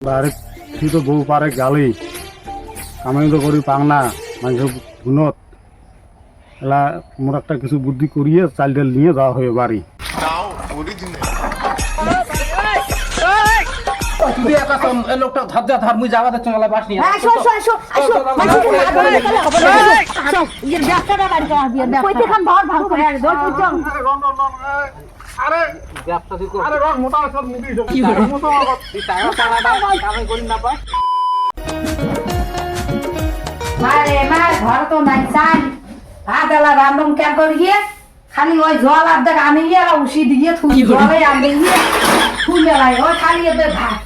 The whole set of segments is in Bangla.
বাড়ি তুই তো বউ পারে গালি আমি তো করি পাং না মানুষ গুণত এলা মোর একটা কিছু বুদ্ধি করিয়ে চাল ডাল নিয়ে যাওয়া হবে বাড়ি লোকটা ধার ধার মুই বাস নিয়ে আসো আসো আসো আসো ব্যবসাটা করা দিয়ে কইতে খান ভর করে আর পুচং আরে ব্যবসা তুই কর। আরে রং মোটা সব মুদি মোটা তুই টাকা টাকাটা কামাই করি না পাই মারে মা ঘর তো নাই চাই ভাত এলা রান্ধন কেন করে গিয়ে খালি ওই জল আর দেখ আনি গিয়ে আর দিয়ে থুই জলে আনবে গিয়ে থুই মেলাই ওই খালি এদের ভাত।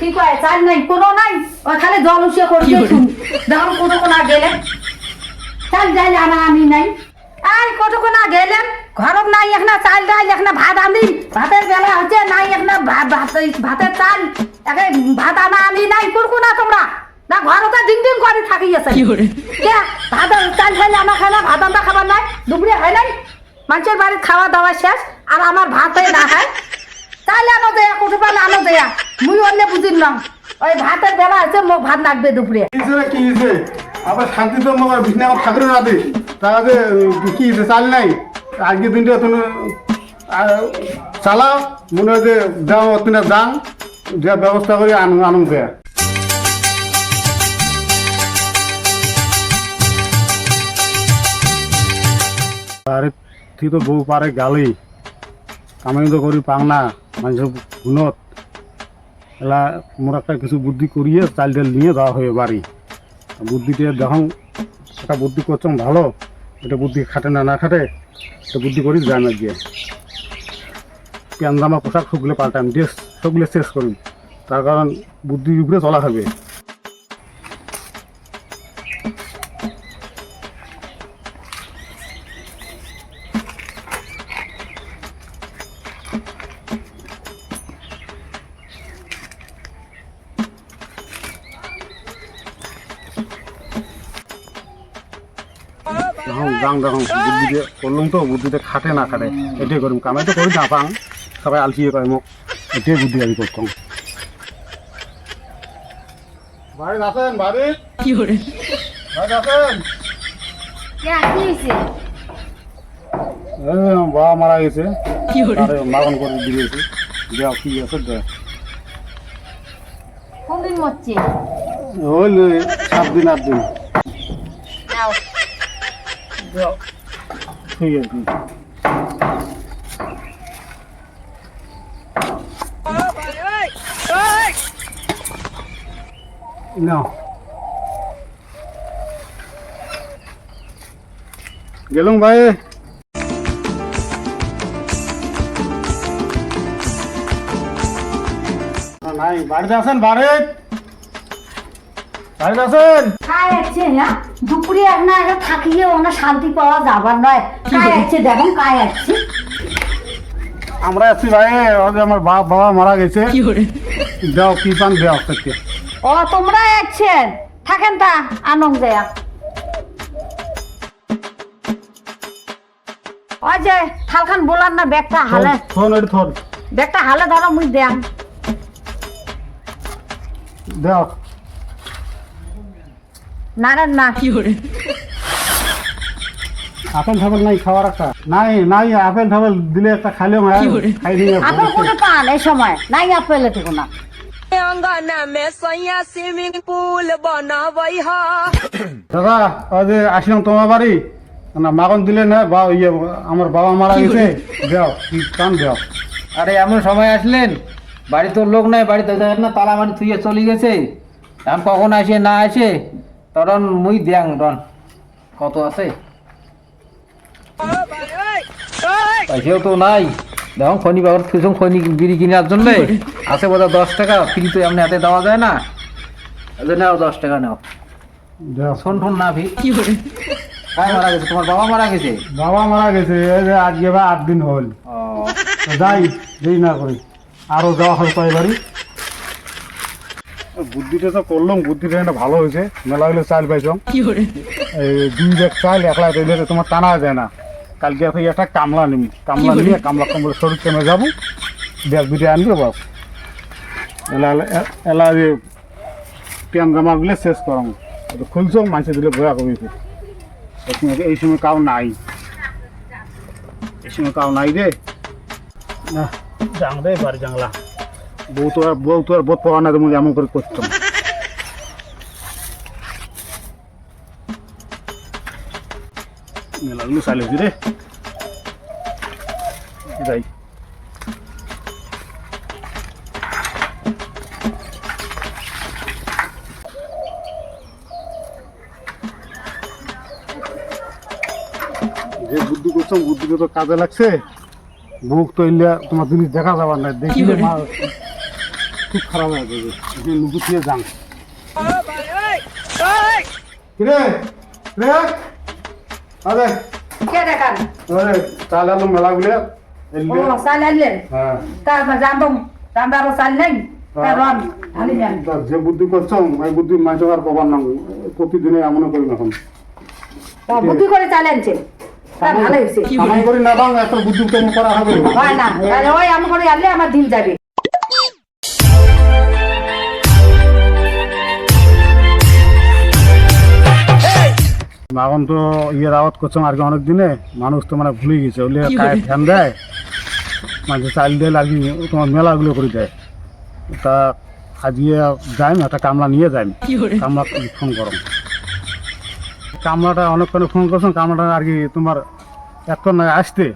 কি কয় চাল নাই কোনো নাই? ওই খালি জল থুই। দেখুন কতক্ষণ আগে গেলেন চাল ডাল আনা আনি নাই। আই কতক্ষণ গেলেন ঘরত নাই এখন চাল ডাল এখন ভাত আনি। ভাতের বেলা হচ্ছে নাই এখন ভাত ভাত- ভাতের চাল। একে ভাত আনা আনি নাই কোন না তোমরা? না ঘরতে দিন দিন করে থাকি আছে। কে ভাত চাল খাইলে আমার খাই ভাত আন্দা খাবার নাই দুপুরে হয় নাই? মানুষের বাড়ির খাওয়া দাওয়া শেষ আর আমার ভাত হয়ে না হয়। চাইলে আনো দেয়া কোথাও পালে আনো দেয়া মুই অন্য বুঝিন না। ওই ভাতের বেলা আছে মোক ভাত লাগবে দুপুরে কি আবার শান্তি তো আমার বিছনা আমার ঠাকুরের রাতে তাহলে কি চাল নাই? আজকে দিনটা তুমি চালাও মনে হয় যে দাম অতিনা দাম যা ব্যবস্থা করে আনন্দ আনন্দ আরে, তুই তো বউ পারে গালি। আমি তো করি পাং না মানুষ গুণত। এলা, মোর একটা কিছু বুদ্ধি করিয়ে চাল ডাল নিয়ে যাওয়া হয়ে বাড়ি। বুদ্ধিটা যখন সেটা বুদ্ধি করছ ভালো, এটা বুদ্ধি খাটে না না খাটে সে বুদ্ধি করি যায় না গিয়ে। প্যান পোশাক সবগুলো পাল্টাম ড্রেস সবগুলো শেষ করুন তার কারণ বুদ্ধির উপরে চলা হবে যখন যাং যখন বুদ্ধিতে করলাম তো বুদ্ধিতে খাটে না খাটে এটাই করিম কামাই তো করি না পাং সবাই আলসিয়ে কয় মোক এটাই বুদ্ধি আমি করতাম বাড়ি আছেন বাড়ি? বাড়ি আছেন? কি হয়েছে এ, বাবা মারা গেছে। আরে করে দিয়েছি। দেওয়া কি আছে দেওয়া কোন দিন মরছে? হইল সাত দিন আট দিন। দেওয়া ঠিক আছে নাও গেলুম ভাই নাই বাড়িতে আছেন বাড়ি বাড়িতে আছেন কায় আছে না দুপুরে এখন আগে থাকিয়ে ওনা শান্তি পাওয়া যাবার নয়। কায় আছে দেখুন কায় আছে। আমরা আছি ভাই আমার বাপ বাবা মারা গেছে। দেও কি পান দেও সত্যি ও তোমরা আছেন? থাকেন তা আনন্দ দেয়া। ওই যে থালখান বলার না ব্যাগটা হালে। থন এটি থন ব্যাগটা হালে ধরো মুই দেন দেও। না না। না কি করে? আপেল ঠাবেল নাই খাওয়ার একটা। নাই নাই আপেল ঠাবেল দিলে একটা খাইলে মায় খাই দিই আপেল কোনে পান এই সময়। নাই আপেল এটুকু না। দাদা ওই আসলাম তোমার বাড়ি। না মাগন দিলে না বা ইয়ে আমার বাবা মারা গেছে। দেও কান দেও আরে এমন সময় আসলেন। বাড়িতে লোক নাই বাড়িতে না তালা মারি থুয়ে চলে গেছে। এখন কখন আসে না আসে? তখন মুই দিয়াং রন কত আছে? পয়সাও তো নাই। দেখুন খনি বাবার থুসুম খনি বিড়ি কেনার জন্য। আছে বোধহয় দশ টাকা ফ্রি তো এমনি হাতে দেওয়া যায় না। নাও দশ টাকা নাও। শোন ফোন না ভি কায় মারা গেছে? তোমার বাবা মারা গেছে? বাবা মারা গেছে এই যে আজকে বা আট দিন হল। যাই দেরি না করি আরও যাওয়া হয় কয় বাড়ি বুদ্ধিটা তো করলাম বুদ্ধিটা একটা ভালো হয়েছে। মেলা হইলে চাল পাইছম। এই দুই ব্যাগ চাল একলা দিলে তো তোমার টানা যায় না। কালকে থেকে একটা কামলা নিবি কামলা নিয়ে কামলা কামড়ে শরীর কেমে যাব? ব্যাগ দুটো আনবে বাস এলা এলা যে প্যান জামা গুলো শেষ করম। খুলছ মাইসে দিলে ভয়া কবি এই সময় কাউ নাই। এই সময় কাউ নাই রে। না যাং রে বাড়ি জাংলা বউ তো আর বউ তো আর বোধ পাওয়া না তুমি এমন করে করতাম। মেলাগুলো চালিয়েছি রে। যাই। যে বুদ্ধি করছ বুদ্ধিটা তো কাজে লাগছে। বুক তো ইল্লা তোমার জিনিস দেখা যাবার না দেখিলে মা- খুব খারাপ হয়ে যাবে যে লুকু দিয়ে যান। কিরে? রে আরে। কে দেখান? ওরে চাল আলু মেলা গুলে। ও চাল আনলেন হ্যাঁ। তারপর জানতাম জানতারও চাল নেই? যান তা যে বুদ্ধি করছ এই বুদ্ধি মাইসো আর কবার না প্রতিদিনে এমন করি না এখন। বুদ্ধি করে চাল আনছে? ভালো হয়েছে। করি না বাং একটা বুদ্ধি করা হবে? হয় না। ওই আমি করে আনলে আমার দিন যাবে। এখন তো ইয়ের আওয়াজ করছ আর কি অনেক দিনে। মানুষ তো মানে ভুলে গেছে ওগুলো কায়ে ধ্যান দেয় মানে চাল দিয়ে লাগি তোমার মেলাগুলো করে দেয়। তা আজকে যাই একটা কামলা নিয়ে যাই। কামলা ফোন করো। কামলাটা অনেকক্ষণ ফোন করছ কামলাটা আর কি তোমার এতক্ষণ না আসতে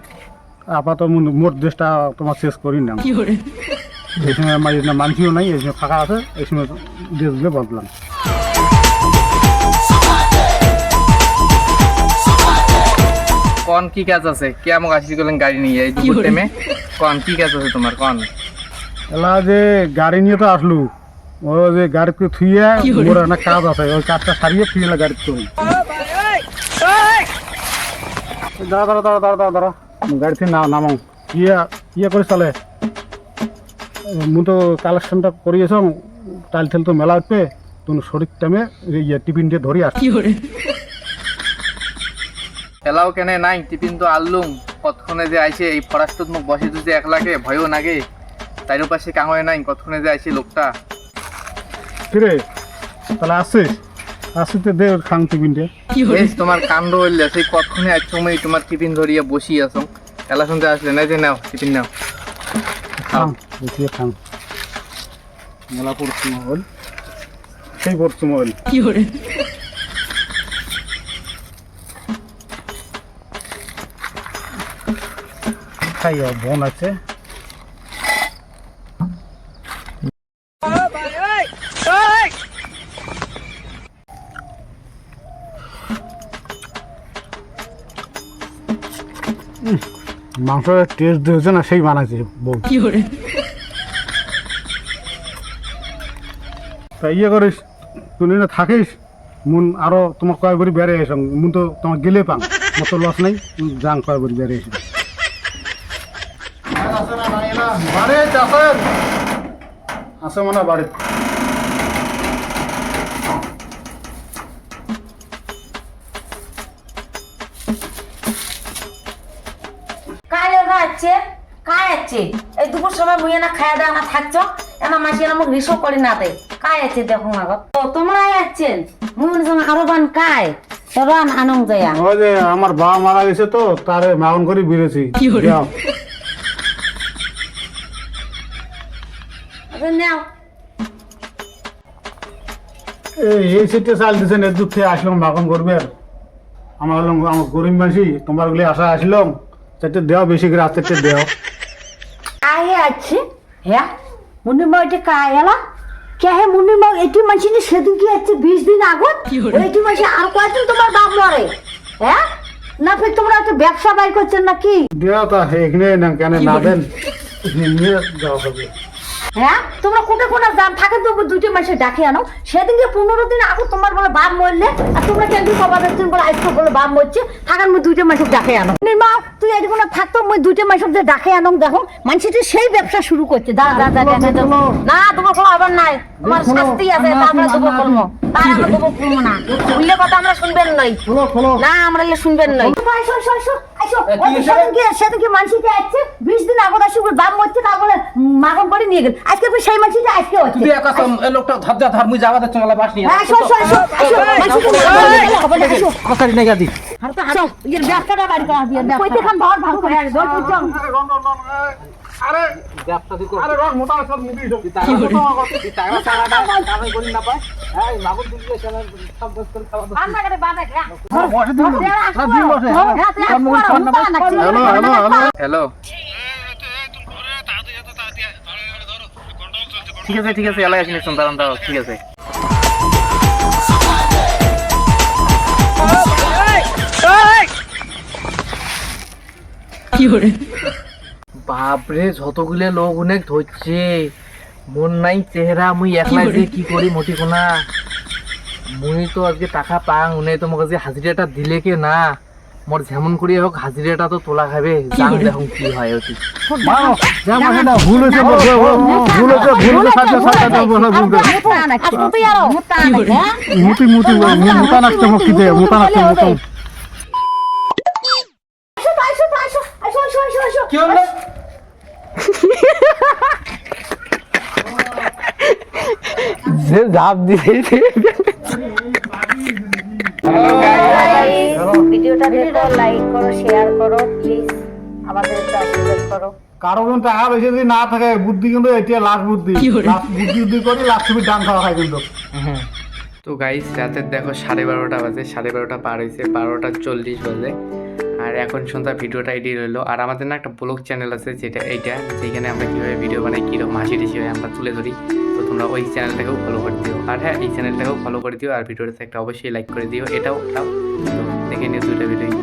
আপাতত মোট দেশটা তোমার শেষ করি না। এই সময় মানসিও নাই এই সময় ফাঁকা আছে এই সময় দেশগুলো বদলাম। কন কি কাজ আছে? কেমন আসি গেলেন গাড়ি নিয়ে? এই দুপুর টাইমে কন কি কাজ আছে তোমার? কন। এলা যে গাড়ি নিয়ে তো আসলু। ও যে গাড়িতে থুইয়া মোর একটা কাজ আছে। ওই কাজটা সারিয়ে থুইয়ে গাড়িতে তুই দাঁড়া দাঁড়া দাঁড়া দাঁড়া দাঁড়া দাঁড়া। গাড়িতে না নামাও। ইয়া ইয়া করে চলে। মু তো কালেকশনটা করিয়েছ। টাইল ঠেল তো মেলা উঠবে। তুমি শরীর টাইমে ইয়ে টিফিন দিয়ে ধরি আস। এলাও কেনে নাই টিফিন তো আনলুম কতক্ষণে যে আইছে এই ফরাস্টত মোক বসে দিতে একলাকে ভয়ও নাগে। তাইর পাশে কাঙয়ে নাই কতক্ষণে যে আইছে লোকটা। কিরে তাহলে আসছিস আসছিস তো দে ওর খাং টিফিনটা। বেশ তোমার কাণ্ড হইলে সেই কতক্ষণে এক সময় তোমার টিফিন ধরিয়ে বসি আছো। এলা শুনতে আসলে না যে নাও টিফিন নাও। খাং বসিয়ে খাং। মেলা পড়ছি হল সেই পড়ছি হল খাইয়া বোন আছে। মাংসের টেস্ট দিয়েছে না সেই বানাইছে বউ। তা ইয়ে করিস তুই না থাকিস মুন আরও তোমার কয় বড়ি বেড়ে এসং মুন তো তোমার গেলে পাং মোর তো লস নাই যাং কয় বড়ি বেড়ে এসে আছে মানে বাড়ি কায় আছে? কায় আছে এই দুপুর সময় মুই না খায়া দাওয়া না থাকছো এনা মাসি না মুখ রিসো করি না দে কায় আছে দেখো আগত? তো তোমরা আছেন মুই সঙ্গে আরও বান কায় তো রান আনং জয়া ওই যে আমার বাবা মারা গেছে তো তারে মাউন করে বেড়েছি যাও নাও। এই এই সিটে চাল দিছেন এর আসলাম করবে আমার হলাম আমার গরিব মাসি তোমার গুলি আশা আসলাম। চারটে বেশি করে চারটে দেওয়া आहे আছে। হ্যাঁ মুন্নি মা এটা কায়লা কে হে মুন্নি মা এটি মাসি সেদিন কি আছে বিশ দিন আগত? এটি মাসি আর কয়দিন তোমার বাপ মরে? হ্যাঁ না ফের তোমরা একটা ব্যবসা বাই করছেন নাকি? দেওয়া তা এখানে না কেন না দেন। নিয়ে যাওয়া হবে হ্যাঁ? তোমরা কোটে কোনা দাম থাকে তো দুইটা মাসে ডাকে আনো। সেদিনকে পনেরো দিন আগে তোমার বলে বাপ মরলে আর তোমরা কেন কবা দিন বলে আজকে বলে বাপ মরছে থাকার মুই দুইটা মাসে ডাকে আনো। মা তুই এদিকে না থাকতো মুই দুইটা মাসে যে ডাকে আনো দেখো মানুষটি সেই ব্যবসা শুরু করছে। দাঁড়া দাঁড়া দাঁড়া না দুপুর কোনো আবার নাই। আমার শাস্তি আছে তা আমরা দুপুর করব। তার আমরা দুপুর করব না। উল্লে কথা আমরা শুনবেন নই। না আমরা শুনবেন নই। আইসো এ, কি মানসিকে আসছে বিশ দিন আগত ওর বাপ মরছে তারপরে মাখন করে নিয়ে গেল আজকে সেই মানসিটা আজকে তুই একা লোকটা ধার যা ধার মুই বাস নিয়ে হ্যাঁ, আসো, আসো, আসো, আসো, আসো। বাড়ি করা দিয়ে, কইতে খান ধর, ভাগ করে ধর, আরে ব্যবসা আরে মোটা সব টাকা করি না পায়? মাগুর সব করে খাওয়া। বসে দিন। না দিন বসে। Hello hello hello. হ্যালো। ঠিক আছে ঠিক আছে এলাকা আসিনি শুন দাঁড়ান দাঁড়াও ঠিক আছে। বাপরে যতগুলো লোক অনেক ধরছে। মন নাই চেহারা মুই একলা যে কি করি মতি কোনা। মুই তো আজকে টাকা পাং উনি তো মোক যে হাজিরাটা দিলে কে না। মোর যেমন করি হোক হাজিরাটা তো তোলা খাবে। যান দেখুন কি হয় অতি। যা মাকে না ভুল হয়েছে ভুল হয়েছে ভুল হয়েছে সাথে সাথে বলা ভুল করে মুতা মুতি মুতা নাচতে মুক্তি দে মুতা নাচতে মুতা আসো আসো আসো, আসো, আসো, আসো, আসো। কি হলো? যে ঝাপ দিয়েছে। ভিডিওটা দেখো লাইক করো শেয়ার করো প্লিজ আমাদের করো। কারও কিন্তু টাকা বেশি যদি না থাকে বুদ্ধি কিন্তু এটা লাস্ট বুদ্ধি। লাস্ট বুদ্ধি বুদ্ধি করে লাস্ট তুমি ডান খাওয়া খাই কিন্তু। তো গাইস রাতের দেখো সাড়ে বারোটা বাজে সাড়ে বারোটা পার হয়েছে বারোটা চল্লিশ বাজে। আর এখন সন্ধ্যা ভিডিওটা এডিট হলো আর আমাদের না একটা ব্লগ চ্যানেল আছে, যেটা এইটা, যেখানে আমরা কীভাবে ভিডিও বানাই, কীরকম হাসি টিসি আমরা তুলে ধরি। তো তোমরা ওই চ্যানেলটাকেও ফলো করে দিও। আর হ্যাঁ এই চ্যানেলটাকেও ফলো করে দিও, আর ভিডিওটাতে একটা অবশ্যই লাইক করে দিও। এটাও দেখে নিও দুটো ভিডিও